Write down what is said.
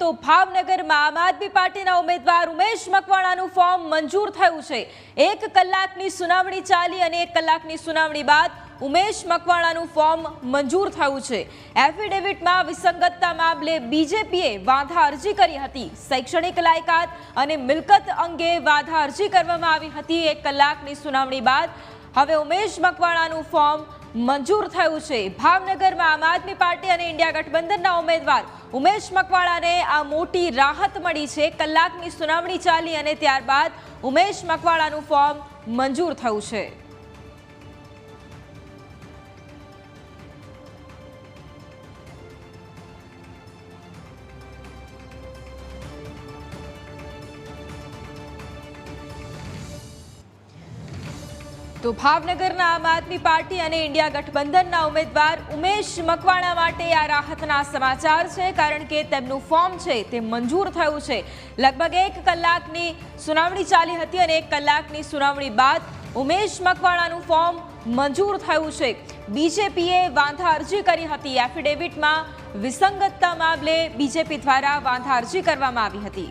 તો ભાવનગરમાં આમ આદમી પાર્ટીના ઉમેદવાર ઉમેશ મકવાણાનું ફોર્મ મંજૂર થયું છે. એક કલાકની સુનાવણી ચાલી અને એક કલાકની સુનાવણી બાદ ઉમેશ મકવાણાનું ફોર્મ મંજૂર થયું છે. એફિડેવિટમાં વિસંગતતા મામલે બીજેપીએ વાંધા અરજી કરી હતી. શૈક્ષણિક લાયકાત અને મિલકત અંગે વાંધા અરજી કરવામાં આવી હતી. એક કલાકની સુનાવણી બાદ હવે ઉમેશ મકવાણાનું ફોર્મ મંજૂર થયું છે. ભાવનગરમાં આમ આદમી પાર્ટી અને ઇન્ડિયા ગઠબંધનના ઉમેદવાર ઉમેશ મકવાણાને આ મોટી રાહત મળી છે. કલાકની સુનાવણી ચાલી અને ત્યારબાદ ઉમેશ મકવાણાનું ફોર્મ મંજૂર થયું છે. તો ભાવનગરના આમ આદમી પાર્ટી અને ઇન્ડિયા ગઠબંધનના ઉમેદવાર ઉમેશ મકવાણા માટે આ રાહતના સમાચાર છે, કારણ કે તેમનું ફોર્મ છે તે મંજૂર થયું છે. લગભગ એક કલાકની સુનાવણી ચાલી હતી અને એક કલાકની સુનાવણી બાદ ઉમેશ મકવાણાનું ફોર્મ મંજૂર થયું છે. બીજેપીએ વાંધા અરજી કરી હતી. એફિડેવિટમાં વિસંગતતા મામલે બીજેપી દ્વારા વાંધા અરજી કરવામાં આવી હતી.